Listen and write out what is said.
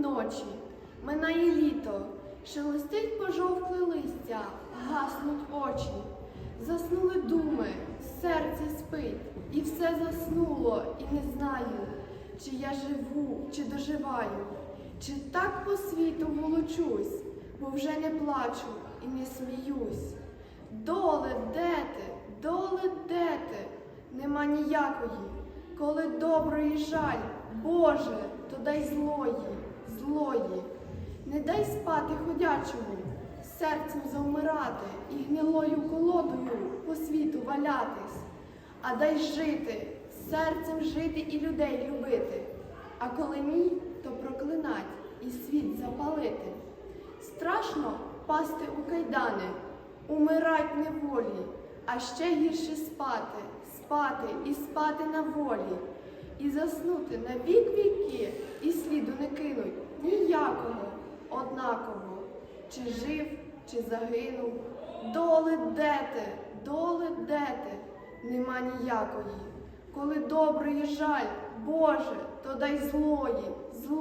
ночі, минає літо, шелестить пожовкле листя, гаснуть очі, заснули думи, серце спить, і все заснуло, і не знаю, чи я живу, чи доживаю, чи так по світу волочусь, бо вже не плачу і не сміюсь. Доле, де ти, доле, де ти? Нема ніякої, коли доброї жаль, Боже, то дай злої, злої. Не дай спати ходячому, серцем завмирати і гнилою колодою по світу валятись, а дай жити, серцем жити і людей любити. А коли ні, то проклинать і світ запалити. Страшно пасти у кайдани, умирать неволі, а ще гірше спати, спати і спати на волі, і заснути на вік віки, і сліду однаково, чи жив, чи загинув. Доле де ти, доле де ти, нема ніякої. Коли доброї жаль, Боже, то дай злої, злої.